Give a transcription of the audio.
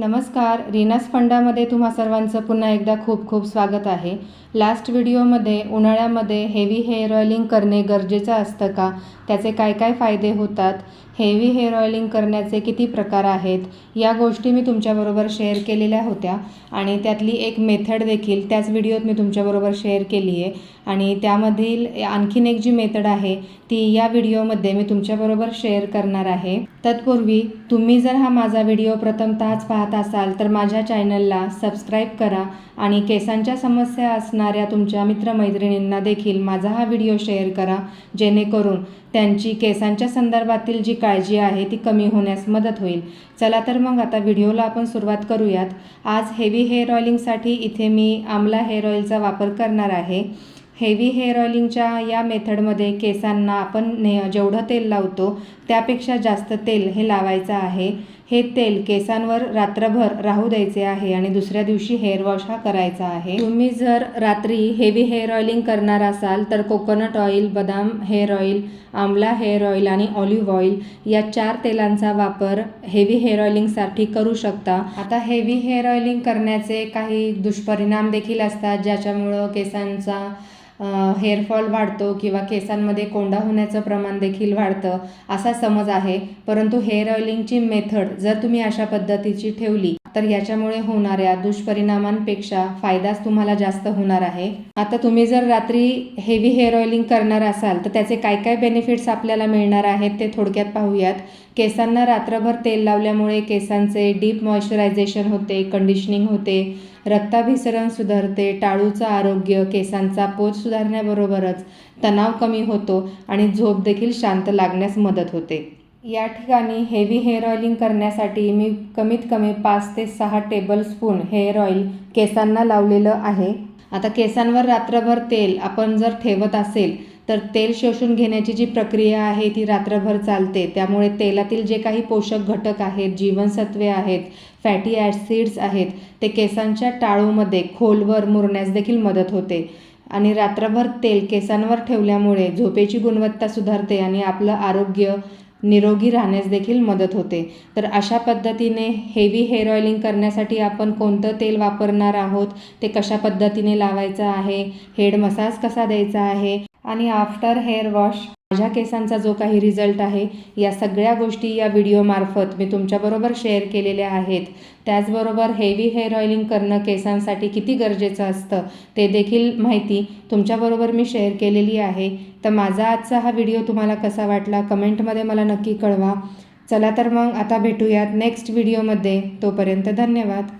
नमस्कार रीनास फंडामध्ये तुम्हा सर्वांचं पुन्हा एकदा खूप खूप स्वागत आहे. लास्ट व्हिडिओमध्ये उन्हाळ्यामध्ये हेवी हेअर ऑइलिंग करणे गरजेचं असतं का? त्याचे काय काय फायदे होतात हेवी हेअर ऑइलिंग करण्याचे किती प्रकार आहेत या गोष्टी मी तुमच्याबरोबर शेअर केलेल्या होत्या. आणि त्यातली एक मेथड देखील त्याच व्हिडिओत मी तुमच्याबरोबर शेअर केली आहे. आणि त्यामधील आणखीन एक जी मेथड आहे ती या व्हिडिओमध्ये मी तुमच्याबरोबर शेअर करणार आहे. तत्पूर्वी तुम्ही जर हा माझा व्हिडिओ प्रथमतःच पाहत असाल तर माझ्या चॅनलला सबस्क्राईब करा. आणि केसांच्या समस्या असणाऱ्या तुमच्या मित्रमैत्रिणींना देखील माझा हा व्हिडिओ शेअर करा जेणेकरून त्यांची केसांच्या संदर्भातील जी काळजी आहे ती कमी होण्यास मदत होईल. चला तर मग आता व्हिडिओला आपण सुरुवात करूयात. आज हेवी हेअर ऑइलिंगसाठी इथे मी आमला हेअर ऑइलचा वापर करणार आहे. हेवी हेअर ऑइलिंगच्या या मेथडमध्ये केसांना आपण ने जेवढं तेल लावतो त्यापेक्षा जास्त तेल हे लावायचं आहे. हे तेल केसांवर रात्रभर राहू द्यायचे आहे आणि दुसऱ्या दिवशी हेअर वॉश हा करायचा आहे. तुम्ही जर रात्री हेवी हेअर ऑइलिंग करणार असाल तर कोकोनट ऑइल बदाम hair oil amla hair oil आणि ऑलिव्ह ऑइल या चार तेलांचा वापर हेवी हेअर ऑइलिंगसाठी करू शकता. आता हेवी हेअर ऑइलिंग करण्याचे काही दुष्परिणाम देखील असतात ज्याच्यामुळं केसांचा हेअरफॉल वाढतो किंवा केसांमध्ये कोंडा होण्याचं प्रमाण देखील वाढतं असा समज आहे. परंतु हेअर ऑइलिंगची मेथड जर तुम्ही अशा पद्धतीची ठेवली तर याच्यामुळे होणाऱ्या दुष्परिणामांपेक्षा फायदाच तुम्हाला जास्त होणार आहे. आता तुम्ही जर रात्री हेवी हेअर ऑइलिंग करणार असाल तर त्याचे काय काय बेनिफिट्स आपल्याला मिळणार आहेत ते थोडक्यात पाहूयात. केसांना रात्रभर तेल लावल्यामुळे केसांचे डीप मॉइश्चरायझेशन होते कंडिशनिंग होते रक्ताभिसरण सुधारते टाळूचं आरोग्य केसांचा पोत सुधारण्याबरोबरच तणाव कमी होतो आणि झोप देखील शांत लागण्यास मदत होते. या ठिकाणी हेवी हेअर ऑइलिंग करण्यासाठी मी कमीत कमी पाच ते सहा टेबलस्पून हेअर ऑइल केसांना लावलेलं आहे. आता केसांवर रात्रभर तेल आपण जर ठेवत असेल तर तेल शोषून घेण्याची जी प्रक्रिया आहे ती रात्रभर चालते. त्यामुळे तेलातील जे काही पोषक घटक आहेत जीवनसत्वे आहेत फॅटी ॲसिड्स आहेत ते केसांच्या टाळूमध्ये खोलवर मुरण्यास देखील मदत होते. आणि रात्रभर तेल केसांवर ठेवल्यामुळे झोपेची गुणवत्ता सुधारते आणि आपलं आरोग्य निरोगी राहण्यास देखील मदत होते. तर अशा पद्धतीने हेवी हेअर ऑइलिंग करण्यासाठी आपण कोणतं तेल वापरणार आहोत? ते कशा पद्धतीने लावायचं आहे? हेड मसाज कसा द्यायचा आहे? आणि आफ्टर हेअर वॉश माझ्या केसांचा जो काही रिझल्ट आहे या सगळ्या गोष्टी या व्हिडिओमार्फत मी तुमच्याबरोबर शेअर केलेल्या आहेत. त्याचबरोबर हेवी हेअर ऑइलिंग करणं केसांसाठी किती गरजेचं असतं ते देखील माहिती तुमच्याबरोबर मी शेअर केलेली आहे. तर माझा आजचा हा व्हिडिओ तुम्हाला कसा वाटला कमेंटमध्ये मला नक्की कळवा. चला तर मग आता भेटूयात नेक्स्ट व्हिडिओमध्ये तोपर्यंत धन्यवाद.